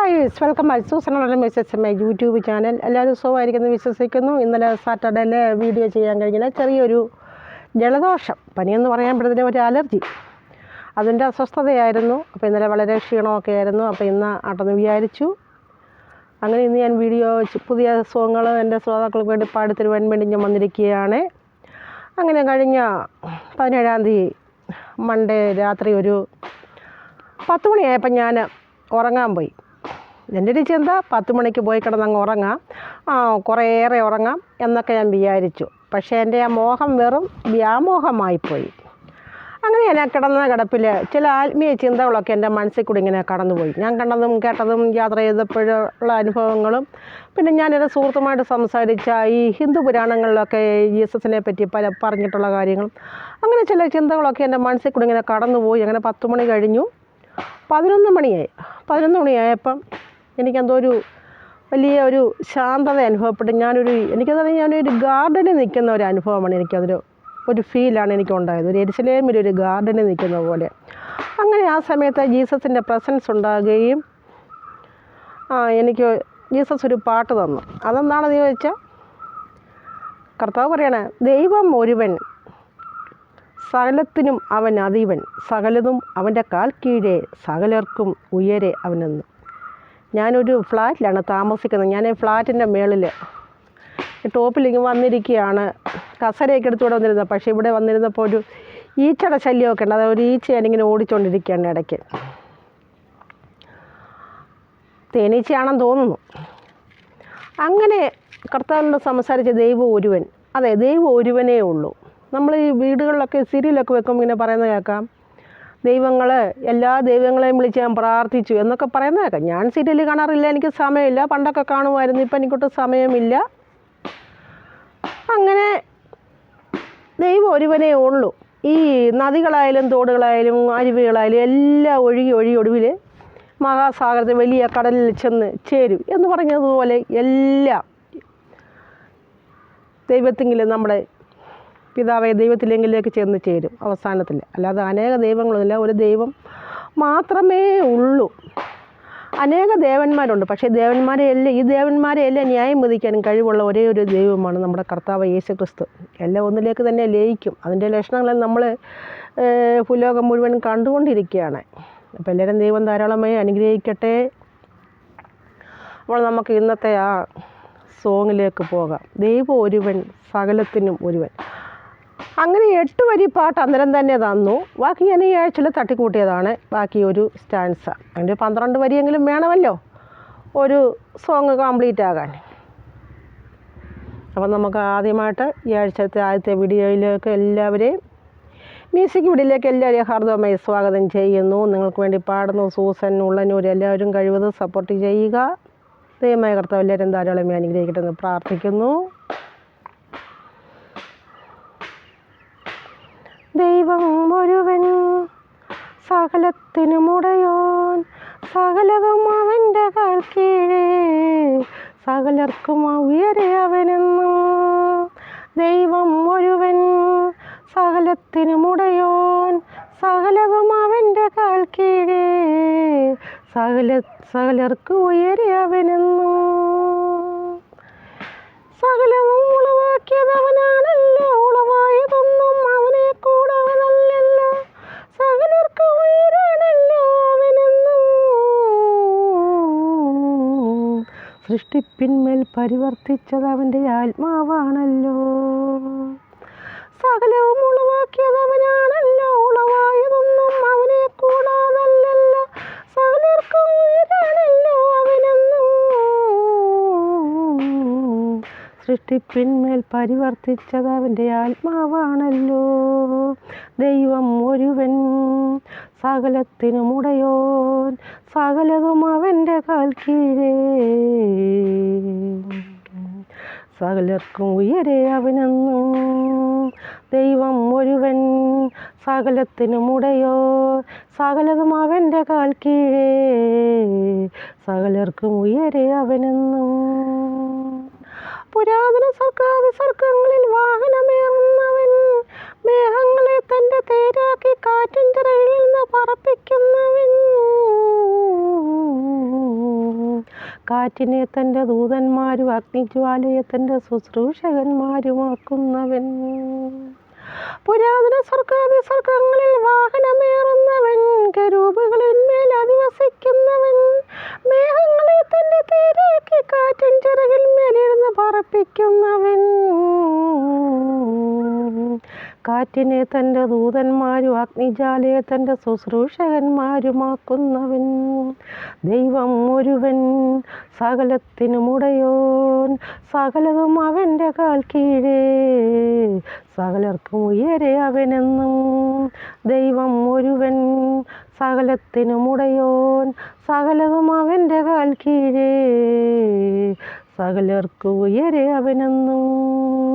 Hi welcome back സൂസനുള്ള Mrs M YouTube channel എല്ലാവരും സുഖമായിരിക്കുന്നു വിശ്വസിക്കുന്നു. ഇന്നലെ സാറ്റർഡേയിൽ വീഡിയോ ചെയ്യാൻ കഴിഞ്ഞില്ല. ചെറിയൊരു ജലദോഷം. പനിയെന്ന് പറയുമ്പോഴത്തേനും ഒരു അലർജി. അതിന്റെ അസ്വസ്ഥതയായിരുന്നു. അപ്പോൾ ഇന്നലെ വളരെ ക്ഷീണമൊക്കെ ആയിരുന്നു. അപ്പോൾ ഇന്ന് ആട്ടെന്ന് വിചാരിച്ചു. അങ്ങനെ ഇന്ന് ഞാൻ വീഡിയോ പുതിയ സുഖങ്ങൾ എന്റെ ശ്രോതാക്കൾക്ക് വേണ്ടി പാടിത്തരുവാൻ വേണ്ടി ഞാൻ വന്നിരിക്കുകയാണ്. അങ്ങനെ കഴിഞ്ഞ പതിനേഴാം തീയതി മൺഡേ രാത്രി ഒരു പത്ത് മണിയായപ്പോൾ ഞാൻ ഉറങ്ങാൻ പോയി. എന്റെ ഒരു ചിന്ത പത്ത് മണിക്ക് പോയി കിടന്നങ്ങ് ഉറങ്ങാം. കുറേയേറെ ഉറങ്ങാം എന്നൊക്കെ ഞാൻ വിചാരിച്ചു. പക്ഷേ എന്റെ ആ മോഹം വെറും വ്യാമോഹമായിപ്പോയി അങ്ങനെ ഞാൻ കിടന്ന കിടപ്പിൽ ചില ആത്മീയ ചിന്തകളൊക്കെ എന്റെ മനസ്സിൽ കൂടി ഇങ്ങനെ കടന്നുപോയി. ഞാൻ കണ്ടതും കേട്ടതും യാത്ര ചെയ്തപ്പോഴുള്ള അനുഭവങ്ങളും പിന്നെ ഞാനൊരു സുഹൃത്തുമായിട്ട് സംസാരിച്ച ഈ ഹിന്ദു പുരാണങ്ങളിലൊക്കെ ജീസസിനെ പറ്റി പല പറഞ്ഞിട്ടുള്ള കാര്യങ്ങളും അങ്ങനെ ചില ചിന്തകളൊക്കെ എന്റെ മനസ്സിൽ കൂടി ഇങ്ങനെ കടന്നുപോയി. അങ്ങനെ പത്ത് മണി കഴിഞ്ഞു. പതിനൊന്ന് മണിയായി. പതിനൊന്ന് മണിയായപ്പം എനിക്കെന്തോ ഒരു വലിയ ഒരു ശാന്തത അനുഭവപ്പെട്ടു ഞാനൊരു എനിക്കത് ഞാനൊരു ഗാർഡനിൽ നിൽക്കുന്ന ഒരു അനുഭവമാണ് എനിക്കതൊരു ഒരു ഫീലാണ് എനിക്കുണ്ടായത്. ഒരു എരിശിലേമിൽ ഒരു ഗാർഡനിൽ നിൽക്കുന്ന പോലെ. അങ്ങനെ ആ സമയത്ത് ജീസസിന്റെ പ്രസൻസ് ഉണ്ടാകുകയും എനിക്ക് ജീസസ് ഒരു പാട്ട് തന്നു. അതെന്താണെന്ന് ചോദിച്ചാൽ കർത്താവ് പറയണേ ദൈവം ഒരുവൻ സകലത്തിനും അവൻ അതീവൻ സകലതും അവന്റെ കാൽ കീഴേ സകലർക്കും ഉയരെ അവനെന്ന്. ഞാനൊരു ഫ്ലാറ്റിലാണ് താമസിക്കുന്നത്. ഞാൻ ഫ്ലാറ്റിന്റെ മേളിൽ ടോപ്പിലിങ്ങ് വന്നിരിക്കുകയാണ്. കസരയൊക്കെ എടുത്തുകൂടെ വന്നിരുന്നത്. പക്ഷേ ഇവിടെ വന്നിരുന്നപ്പോൾ ഒരു ഈച്ചയുടെ ശല്യമൊക്കെ ഉണ്ട്. അതായത് ഒരു ഈച്ച ഞാനിങ്ങനെ ഓടിച്ചുകൊണ്ടിരിക്കുകയാണ് ഇടയ്ക്ക്. തേനീച്ചയാണെന്ന് തോന്നുന്നു. അങ്ങനെ കർത്താവിനോട് സംസാരിച്ച ദൈവം ഒരുവൻ. അതെ ദൈവം ഒരുവനേ ഉള്ളൂ. നമ്മൾ ഈ വീടുകളിലൊക്കെ സിരിയിലൊക്കെ വെക്കുമ്പോൾ ഇങ്ങനെ പറയുന്നത് കേൾക്കാം. ദൈവങ്ങൾ എല്ലാ ദൈവങ്ങളെയും വിളിച്ച് ഞാൻ പ്രാർത്ഥിച്ചു എന്നൊക്കെ പറയുന്നതൊക്കെ ഞാൻ സീരിയൽ കാണാറില്ല എനിക്ക് സമയമില്ല. പണ്ടൊക്കെ കാണുമായിരുന്നു ഇപ്പം എനിക്കൊട്ട് സമയമില്ല. അങ്ങനെ ദൈവം ഒരുവനേ ഉള്ളൂ. ഈ നദികളായാലും തോടുകളായാലും അരുവികളായാലും എല്ലാം ഒഴുകി ഒഴുകി ഒടുവിൽ മഹാസാഗരത്തിൽ വലിയ കടലിൽ ചെന്ന് ചേരും എന്ന് പറഞ്ഞതുപോലെ എല്ലാം ദൈവത്തെങ്കിലും നമ്മുടെ പിതാവെ ദൈവത്തിലെങ്കിലേക്ക് ചെന്ന് ചേരും അവസാനത്തിൽ. അല്ലാതെ അനേക ദൈവങ്ങളൊന്നുമില്ല. ഒരു ദൈവം മാത്രമേ ഉള്ളൂ. അനേക ദേവന്മാരുണ്ട്. പക്ഷേ ദേവന്മാരെ എല്ലാം ഈ ദേവന്മാരെ എല്ലാം ന്യായം വിധിക്കാനും കഴിവുള്ള ഒരേ ഒരു ദൈവമാണ് നമ്മുടെ കർത്താവ് യേശു ക്രിസ്തു എല്ലാം ഒന്നിലേക്ക് തന്നെ ലയിക്കും. അതിന്റെ ലക്ഷണങ്ങളെ നമ്മൾ ഭൂലോകം മുഴുവൻ കണ്ടുകൊണ്ടിരിക്കുകയാണ്. അപ്പോൾ എല്ലാവരും ദൈവം ധാരാളമായി അനുഗ്രഹിക്കട്ടെ. അപ്പോൾ നമുക്ക് ഇന്നത്തെ ആ സോങ്ങിലേക്ക് പോകാം. ദൈവം ഒരുവൻ സകലത്തിനും ഒരുവൻ. അങ്ങനെ എട്ട് വരി പാട്ട് അന്നേരം തന്നെ തന്നു. ബാക്കി ഞാൻ ഈ ആഴ്ചയിൽ തട്ടിക്കൂട്ടിയതാണ്. ബാക്കി ഒരു സ്റ്റാൻസ അതിന്റെ പന്ത്രണ്ട് വരിയെങ്കിലും വേണമല്ലോ. ഒരു സോങ് കംപ്ലീറ്റ് ആകാൻ. അപ്പം നമുക്ക് ആദ്യമായിട്ട് ഈ ആഴ്ചത്തെ ആദ്യത്തെ വീഡിയോയിലേക്ക് എല്ലാവരെയും മ്യൂസിക് വീഡിയോയിലേക്ക് എല്ലാവരെയും ഹാർദവമായി സ്വാഗതം ചെയ്യുന്നു. നിങ്ങൾക്ക് വേണ്ടി പാടുന്നു സൂസൻ ഉള്ളനൂർ എല്ലാവരും കഴിവതും സപ്പോർട്ട് ചെയ്യുക. ദൈവമായ കർത്താവ് എല്ലാവരും ധാരാളം അനുഗ്രഹിക്കട്ടെ എന്ന് പ്രാർത്ഥിക്കുന്നു ദൈവം ഒരുവൻ സകലത്തിനുമുടയോൻ സകലതും അവന്റെ കാൽക്കീഴേ കീഴേ. സകലർക്കും ഉയരെ അവനെന്നും. ദൈവം ഒരുവൻ സകലത്തിനുമുടയോൻ സകലതും അവന്റെ കാൽക്കീഴേ കീഴേ. സകല സകലർക്ക് ഉയരെ അവനെന്നും. സകലവും ഉളവാക്കിയത് അവനാണല്ലോ. സൃഷ്ടിപ്പിന്മേൽ പരിവർത്തിച്ചത് അവന്റെ ആത്മാവാണല്ലോ. സകലവും ഉളവാക്കിയത് അവനാണല്ലോ. ഉളവായതൊന്നും അവനെ കൂടാതല്ലല്ലോ. സകലർക്കും ഉയരാണല്ലോ സൃഷ്ടിപ്പിന്മേൽ പരിവർത്തിച്ചത് അവന്റെ ആത്മാവാണല്ലോ. ദൈവം ഒരുവൻ സകലത്തിനുമുടയോൻ സകലതും അവന്റെ കാൽ കീഴേ. സകലർക്കും ഉയരെ അവനെന്നും ദൈവം ഒരുവൻ സകലത്തിനുമുടയോ സകലതും അവന്റെ കാൽ കീഴേ. സകലർക്കും ഉയരെ അവനെന്നും. പുരാതന സർക്കാർ സർക്കങ്ങളിൽ വാഹനമേറുന്നവൻ മേഘങ്ങളെ തന്റെ തേരാക്കി കാറ്റിൻ ചിറയിൽ നിന്ന് പറപ്പിക്കുന്നവൻ. കാറ്റിനെ തന്റെ ദൂതന്മാരും അഗ്നിജ്വാലയെ തന്റെ ശുശ്രൂഷകന്മാരുമാക്കുന്നവൻ. പുരാതന സ്വർഗാദി സ്വർഗങ്ങളിൽ വാഹനമേറുന്നവൻ കരൂപുകളിന്മേൽ അധിവസിക്കുന്നവൻ. മേഘങ്ങളെ തന്റെ തേരാക്കി കാറ്റിൻ ചിറകിൽ മേലിരുന്ന് പറപ്പിക്കുന്നവൻ. കാറ്റിനെ തന്റെ ദൂതന്മാരും അഗ്നിജാലയെ തന്റെ ശുശ്രൂഷകന്മാരുമാക്കുന്നവൻ. ദൈവം ഒരുവൻ സകലത്തിനുമുടയോൻ സകലതും അവന്റെ കാൽ കീഴേ. സകലർക്കും ഉയരെ അവനെന്നും. ദൈവം ഒരുവൻ സകലത്തിനുമുടയോൻ സകലതും അവന്റെ കാൽ കീഴേ. സകലർക്കും ഉയരെ അവനെന്നും.